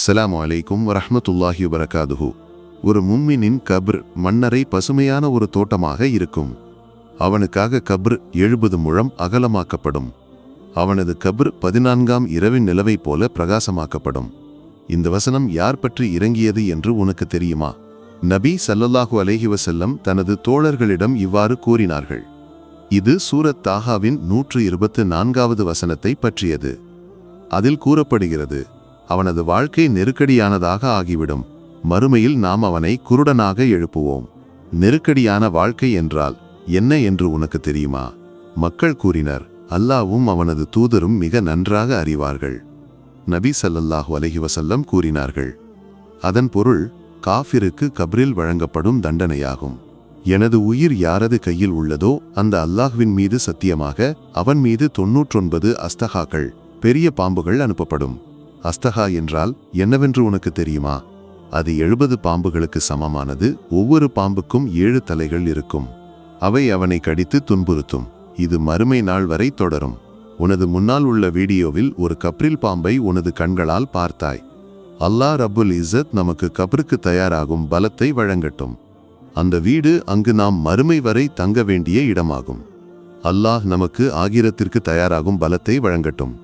அஸ்ஸலாமு அலைக்கும் வரஹ்மத்துல்லாஹி வரகாதுஹு ஒரு மும்மினின் கப்ர் மன்னரை பசுமையான ஒரு தோட்டமாக இருக்கும். அவனுக்காக கப்ர் எழுபது முழம் அகலமாக்கப்படும். அவனது கப்ர் பதினான்காம் இரவின் நிலவைப் போல பிரகாசமாக்கப்படும். இந்த வசனம் யார் பற்றி இறங்கியது என்று உனக்கு தெரியுமா? நபி சல்லல்லாஹு அலைஹி வசல்லம் தனது தோழர்களிடம் இவ்வாறு கூறினார்கள். இது சூரத் தாகாவின் நூற்று இருபத்து நான்காவது வசனத்தை பற்றியது. அதில் கூறப்படுகிறது அவனது வாழ்க்கை நெருக்கடியானதாக ஆகிவிடும். மறுமையில் நாம் அவனை குருடனாக எழுப்புவோம். நெருக்கடியான வாழ்க்கை என்றால் என்ன என்று உனக்கு தெரியுமா? மக்கள் கூறினர் அல்லாவும் அவனது தூதரும் மிக நன்றாக அறிவார்கள். நபி சல்லல்லாஹு அலைஹி கூறினார்கள் அதன் பொருள் காஃபிருக்கு கப்ரில் வழங்கப்படும் தண்டனையாகும். எனது உயிர் யாரது கையில் உள்ளதோ அந்த அல்லாஹ்வின் மீது சத்தியமாக அவன் மீது தொன்னூற்றொன்பது அஸ்தகாக்கள் பெரிய பாம்புகள் அனுப்பப்படும். அஸ்தகா என்றால் என்னவென்று உனக்கு தெரியுமா? அது எழுபது பாம்புகளுக்கு சமமானது ஒவ்வொரு பாம்புக்கும் ஏழு தலைகள் இருக்கும். அவை அவனை கடித்து துன்புறுத்தும். இது மறுமை நாள் வரை தொடரும். உனது முன்னால் உள்ள வீடியோவில் ஒரு கப்ரில் பாம்பை உனது கண்களால் பார்த்தாய். அல்லாஹ் ரபுல் இஸ்ஸத் நமக்கு கப்ருக்கு தயாராகும் பலத்தை வழங்கட்டும். அந்த வீடு அங்கு நாம் மறுமை வரை தங்க வேண்டிய இடமாகும். அல்லாஹ் நமக்கு ஆகிரத்திற்கு தயாராகும் பலத்தை வழங்கட்டும்.